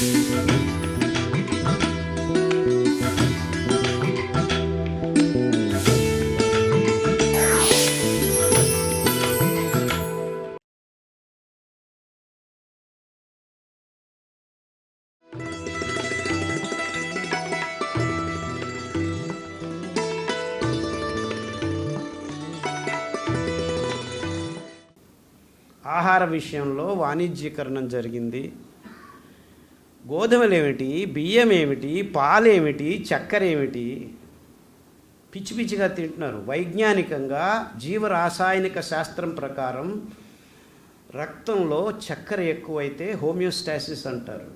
ఆహార విషయంలో వాణిజ్యీకరణం జరిగింది. గోధుమలు ఏమిటి బియ్యం ఏమిటి పాలేమిటి చక్కెర ఏమిటి పిచ్చి పిచ్చిగా తింటున్నారు. వైజ్ఞానికంగా జీవరాసాయనిక శాస్త్రం ప్రకారం రక్తంలో చక్కెర ఎక్కువైతే హోమియోస్టాసిస్ అంటారు.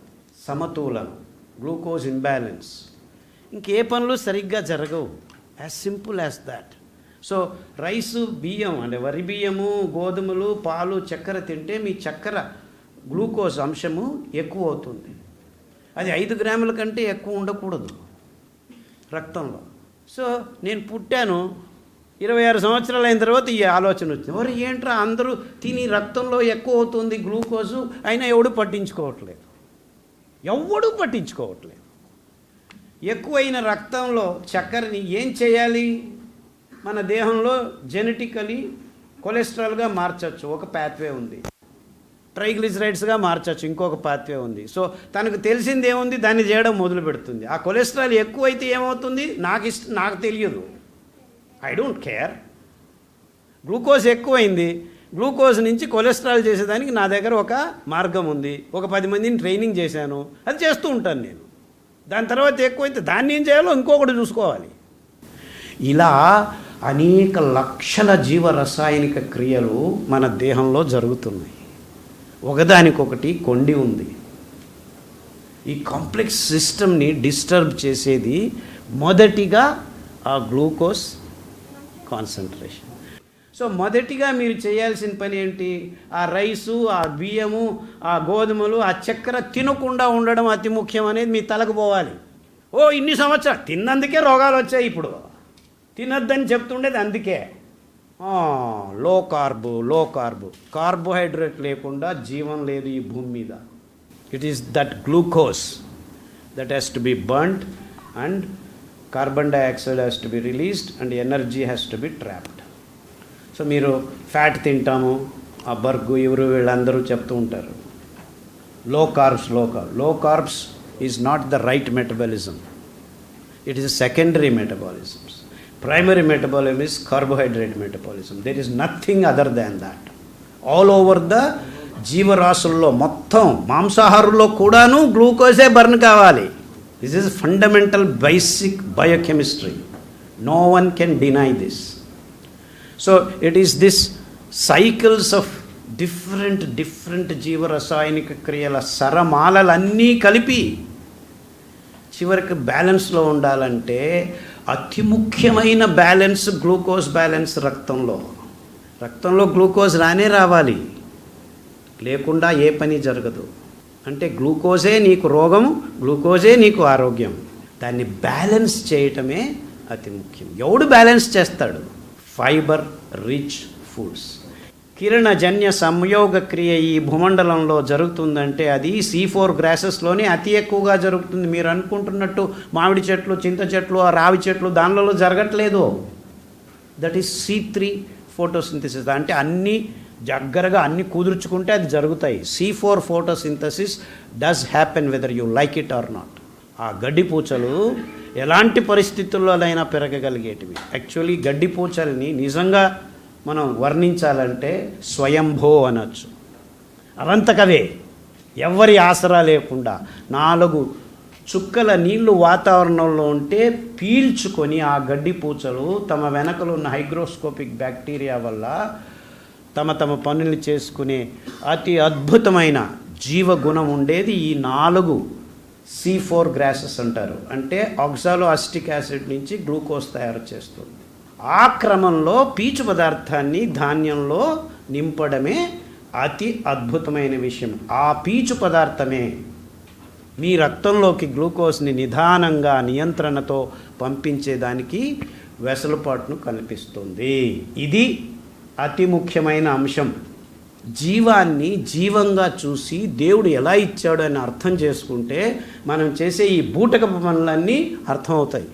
సమతూలం గ్లూకోజ్ ఇంబ్యాలెన్స్. ఇంకే పనులు సరిగ్గా జరగవు. As simple as that. So rice బియ్యం అంటే వరి బియ్యము గోధుమలు పాలు చక్కెర తింటే మీ చక్కెర గ్లూకోజ్ అంశము ఎక్కువ అవుతుంది అది ఐదు గ్రాముల కంటే ఎక్కువ ఉండకూడదు రక్తంలో. సో నేను పుట్టాను ఇరవై ఆరు సంవత్సరాలు అయిన తర్వాత ఈ ఆలోచన వచ్చింది. మరి ఏంట్రా అందరూ తిని రక్తంలో ఎక్కువ అవుతుంది గ్లూకోజు అయినా ఎవడు పట్టించుకోవట్లేదు. ఎవడూ పట్టించుకోవట్లేదు. ఎక్కువైన రక్తంలో చక్కెరని ఏం చేయాలి? మన దేహంలో జెనెటికలీ కొలెస్ట్రాల్గా మార్చచ్చు. ఒక ప్యాత్వే ఉంది. ట్రైగ్లిజరైడ్స్గా మార్చచ్చు ఇంకొక పాత్వే ఉంది. సో తనకు తెలిసింది ఏముంది దాన్ని చేయడం మొదలు పెడుతుంది ఆ కొలెస్ట్రాల్ ఎక్కువైతే ఏమవుతుంది? నాకు ఇష్ట నాకు తెలియదు. I don't care. గ్లూకోజ్ ఎక్కువైంది. గ్లూకోజ్ నుంచి కొలెస్ట్రాల్ చేసేదానికి నా దగ్గర ఒక మార్గం ఉంది. ఒక పది మందిని ట్రైనింగ్ చేశాను. అది చేస్తూ ఉంటాను నేను. దాని తర్వాత ఎక్కువైతే దాన్ని ఏం చేయాలో ఇంకొకటి చూసుకోవాలి. ఇలా అనేక లక్షల జీవ రసాయనిక క్రియలు మన దేహంలో జరుగుతున్నాయి. ఒకదానికొకటి కొండి ఉంది. ఈ కాంప్లెక్స్ సిస్టమ్ని డిస్టర్బ్ చేసేది మొదటిగా ఆ గ్లూకోజ్ కాన్సన్ట్రేషన్. సో మొదటిగా మీరు చేయాల్సిన పని ఏంటి? ఆ రైసు ఆ బియ్యము ఆ గోధుమలు ఆ చక్కెర తినకుండా ఉండడం అతి ముఖ్యం అనేది మీ తలకు పోవాలి. ఓ ఇన్ని సంవత్సరాలు తిన్నందుకే రోగాలు వచ్చాయి ఇప్పుడు. తినొద్దని చెప్తుండేది అందుకే. లో కార్బు లో కార్బు కార్బోహైడ్రేట్ లేకుండా జీవం లేదు ఈ భూమి మీద. It is that glucose that has to be burned and carbon dioxide has to be released and energy has to be trapped so మీరు ఫ్యాట్ తింటాము. ఆ బర్గు ఎవరు వీళ్ళందరూ చెప్తూ ఉంటారు. లో కార్బ్స్లో కార్బ్లో carbs is not the right metabolism it is secondary metabolisms primary metabolism is carbohydrate metabolism. There is nothing other than that. All over the జీవరాశుల్లో మొత్తం మాంసాహారుల్లో కూడాను గ్లూకోజే బర్న్ కావాలి. This is fundamental basic biochemistry no one can deny this so it is this cycles of different different జీవరసాయనిక క్రియల సరమాలలన్నీ కలిపి చివరికి బ్యాలెన్స్లో ఉండాలంటే అతి ముఖ్యమైన బ్యాలెన్స్ గ్లూకోజ్ బ్యాలెన్స్ రక్తంలో. రక్తంలో గ్లూకోజ్ రానే రావాలి. లేకుండా ఏ పని జరగదు. అంటే గ్లూకోజే నీకు రోగం గ్లూకోజే నీకు ఆరోగ్యం. దాన్ని బ్యాలెన్స్ చేయటమే అతి ముఖ్యం. ఎవడు బ్యాలెన్స్ చేస్తాడు? Fibre rich foods. కిరణజన్య సంయోగ క్రియ ఈ భూమండలంలో జరుగుతుందంటే అది సీ ఫోర్ గ్రాసెస్లోనే అతి ఎక్కువగా జరుగుతుంది. మీరు అనుకుంటున్నట్టు మామిడి చెట్లు చింత చెట్లు ఆ రావి చెట్లు దానిలలో జరగట్లేదు. That is C three photosynthesis అంటే అన్ని దగ్గరగా అన్ని కుదుర్చుకుంటే అది జరుగుతాయి. C four photosynthesis does happen whether you like it or not ఆ గడ్డి పూచలు ఎలాంటి పరిస్థితుల్లోనైనా పెరగగలిగేటివి. యాక్చువల్లీ గడ్డిపూచల్ని నిజంగా మనం వర్ణించాలంటే స్వయంభో అనొచ్చు. అవంతకవే ఎవ్వరి ఆసరా లేకుండా నాలుగు చుక్కల నీళ్ళు వాతావరణంలో ఉంటే పీల్చుకొని ఆ గడ్డి పూచలు తమ వెనకలో ఉన్న హైగ్రోస్కోపిక్ బ్యాక్టీరియా వల్ల తమ తమ పనులు చేసుకునే అతి అద్భుతమైన జీవగుణం ఉండేది ఈ నాలుగు సి ఫోర్ గ్రాసెస్ అంటారు. అంటే ఆక్సాలో అస్టిక్ యాసిడ్ నుంచి గ్లూకోజ్ తయారు చేస్తుంది. ఆ క్రమంలో పీచు పదార్థాన్ని ధాన్యంలో నింపడమే అతి అద్భుతమైన విషయం. ఆ పీచు పదార్థమే మీ రక్తంలోకి గ్లూకోజ్ని నిదానంగా నియంత్రణతో పంపించేదానికి వెసలుపాటును కల్పిస్తుంది. ఇది అతి ముఖ్యమైన అంశం. జీవాన్ని జీవంగా చూసి దేవుడు ఎలా ఇచ్చాడు అని అర్థం చేసుకుంటే మనం చేసే ఈ బూటకపు పనులన్నీ అర్థమవుతాయి.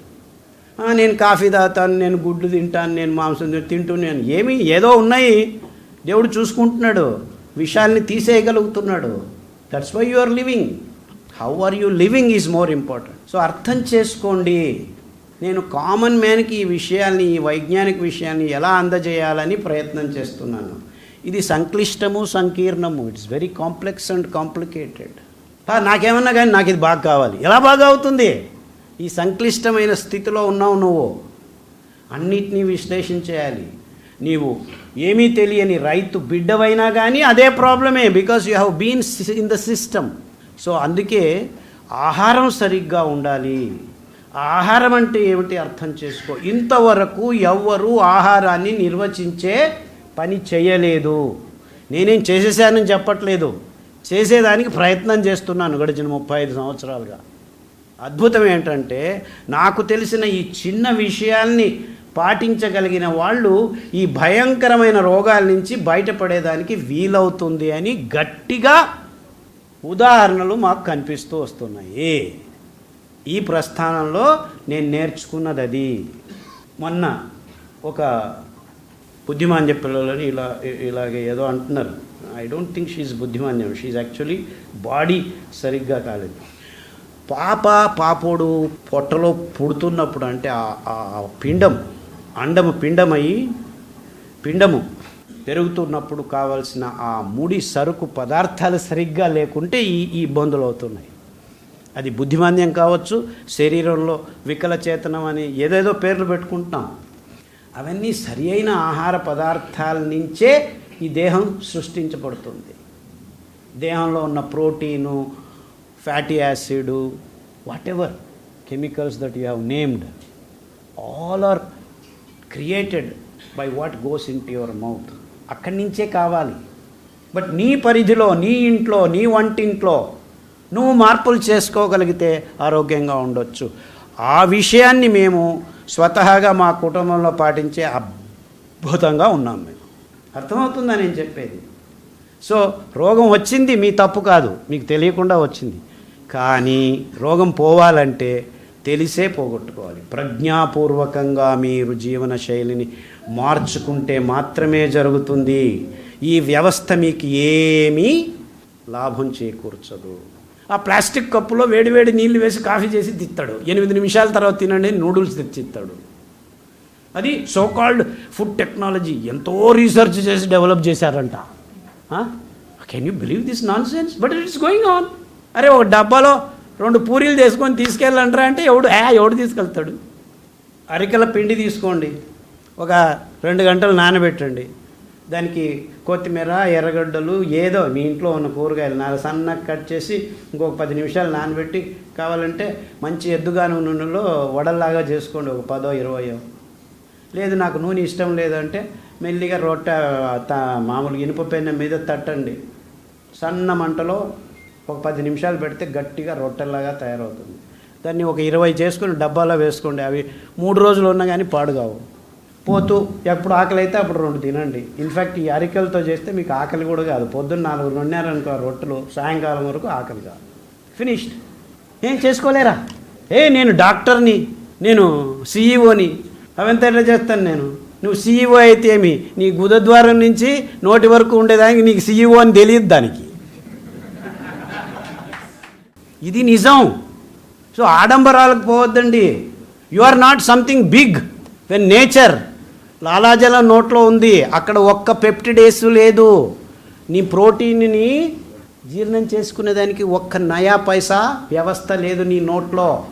నేను కాఫీ తాగుతాను నేను గుడ్లు తింటాను నేను మాంసం తింటూ- నేను ఏమి ఏదో ఉన్నాయి. దేవుడు చూసుకుంటున్నాడు విషయాల్ని తీసేయగలుగుతున్నాడు. That's why you are living how are you living is more important so అర్థం చేసుకోండి. నేను కామన్ మ్యాన్కి ఈ విషయాల్ని ఈ వైజ్ఞానిక విషయాన్ని ఎలా అందజేయాలని ప్రయత్నం చేస్తున్నాను. ఇది సంక్లిష్టము సంకీర్ణము. It's very complex and complicated నాకేమన్నా కానీ నాకు ఇది బాగా కావాలి. ఎలా బాగా అవుతుంది? ఈ సంక్లిష్టమైన స్థితిలో ఉన్నావు నువ్వు. అన్నిటినీ విశ్లేషణ చేయాలి. నీవు ఏమీ తెలియని రైతు బిడ్డవైనా కానీ అదే ప్రాబ్లమే because you have been in the system so అందుకే ఆహారం సరిగ్గా ఉండాలి. ఆహారం అంటే ఏమిటి అర్థం చేసుకో. ఇంతవరకు ఎవ్వరూ ఆహారాన్ని నిర్వచించే పని చేయలేదు. నేనేం చేసేసానని చెప్పట్లేదు. చేసేదానికి ప్రయత్నం చేస్తున్నాను గడిచిన ముప్పై ఐదు సంవత్సరాలుగా. అద్భుతం ఏంటంటే నాకు తెలిసిన ఈ చిన్న విషయాల్ని పాటించగలిగిన వాళ్ళు ఈ భయంకరమైన రోగాల నుంచి బయటపడేదానికి వీలవుతుంది అని గట్టిగా ఉదాహరణలు మాకు కనిపిస్తూ వస్తున్నాయి. ఈ ప్రస్థానంలో నేను నేర్చుకున్నది అది మొన్న ఒక బుద్ధిమాన్య పిల్లలని ఇలా ఇలాగే ఏదో అంటున్నారు. ఐ డోంట్ థింక్ షీఈ్ బుద్ధిమాన్యం షీఈ్ యాక్చువల్లీ బాడీ సరిగ్గా కాలేదు. పాప పాపోడు పొట్టలో పుడుతున్నప్పుడు అంటే ఆ- ఆ పిండం అండము పిండమై పిండము పెరుగుతున్నప్పుడు కావలసిన ఆ ముడి సరుకు పదార్థాలు సరిగ్గా లేకుంటే ఈ ఈ ఇబ్బందులు అవుతున్నాయి. అది బుద్ధిమాంద్యం కావచ్చు శరీరంలో వికలచేతనం అని ఏదేదో పేర్లు పెట్టుకుంటున్నాం. అవన్నీ సరి అయిన ఆహార పదార్థాల నుంచే ఈ దేహం సృష్టించబడుతుంది. దేహంలో ఉన్న protein fatty acid whatever chemicals that you have named all are created by what goes into your mouth అక్కడి నుంచే కావాలి. బట్ నీ పరిధిలో నీ ఇంట్లో నీ వంటింట్లో నువ్వు మార్పులు చేసుకోగలిగితే ఆరోగ్యంగా ఉండొచ్చు. ఆ విషయాన్ని మేము స్వతహాగా మా కుటుంబంలో పాటించే అద్భుతంగా ఉన్నాం మేము. అర్థమవుతుందా నేను చెప్పేది? సో రోగం వచ్చింది మీ తప్పు కాదు. మీకు తెలియకుండా వచ్చింది. కానీ రోగం పోవాలంటే తెలిసే పోగొట్టుకోవాలి. ప్రజ్ఞాపూర్వకంగా మీరు జీవన శైలిని మార్చుకుంటే మాత్రమే జరుగుతుంది. ఈ వ్యవస్థ మీకు ఏమీ లాభం చేకూర్చదు. ఆ ప్లాస్టిక్ కప్పులో వేడివేడి నీళ్ళు వేసి కాఫీ చేసి తిత్తాడు. ఎనిమిది నిమిషాల తర్వాత తినండి నూడిల్స్ తెచ్చిస్తాడు అది సోకాల్డ్ ఫుడ్ టెక్నాలజీ ఎంతో రీసెర్చ్ చేసి డెవలప్ చేశారంట. Can you believe this nonsense but it is going on అరే ఒక డబ్బాలో రెండు పూరీలు తీసుకొని తీసుకెళ్ళంటారా అంటే ఎవడు ఏ ఎవడు తీసుకెళ్తాడు? అరికల పిండి తీసుకోండి. ఒక రెండు గంటలు నానబెట్టండి. దానికి కొత్తిమీర ఎర్రగడ్డలు ఏదో మీ ఇంట్లో ఉన్న కూరగాయలు నాలుగు సన్నగా కట్ చేసి ఇంకొక పది నిమిషాలు నానబెట్టి కావాలంటే మంచి ఎద్దుగాను నూనెలో వడల్లాగా చేసుకోండి ఒక పదో ఇరవయో. లేదు నాకు నూనె ఇష్టం లేదంటే మెల్లిగా రొట్టె మామూలు ఇనుప పెన్నె మీద తట్టండి. సన్న మంటలో ఒక పది నిమిషాలు పెడితే గట్టిగా రొట్టెల్లాగా తయారవుతుంది. దాన్ని ఒక ఇరవై చేసుకుని డబ్బాలో వేసుకోండి. అవి మూడు రోజులు ఉన్నా కానీ పాడుగావు పోతూ ఎప్పుడు ఆకలి అయితే అప్పుడు రెండు తినండి. ఇన్ఫ్యాక్ట్ ఈ అరికలతో చేస్తే మీకు ఆకలి కూడా కాదు. పొద్దున్న నాలుగు రెండున్నరనుకో రొట్టెలు సాయంకాలం వరకు ఆకలి కాదు ఫినిష్డ్ ఏం చేసుకోలేరా? ఏ నేను డాక్టర్ని నేను సీఈఓని అవంతా ఎట్లా చేస్తాను నేను? నువ్వు సీఈఓ అయితే ఏమి? నీ గుదద్వారం నుంచి నోటి వరకు ఉండేదానికి నీకు సీఈఓ అని తెలియదు దానికి. ఇది నిజం. సో ఆడంబరాలకు పోవద్దండి. You are not something big when nature లాలాజలం నోట్లో ఉంది. అక్కడ ఒక్క పెప్టిడేస్ లేదు. నీ ప్రోటీన్ని జీర్ణం చేసుకునేదానికి ఒక్క నయా పైసా వ్యవస్థ లేదు నీ నోట్లో.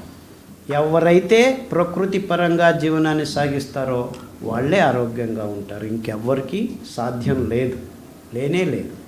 ఎవరైతే ప్రకృతి పరంగా జీవనాన్ని సాగిస్తారో వాళ్ళే ఆరోగ్యంగా ఉంటారు. ఇంకెవ్వరికి సాధ్యం లేదు. లేనే లేదు.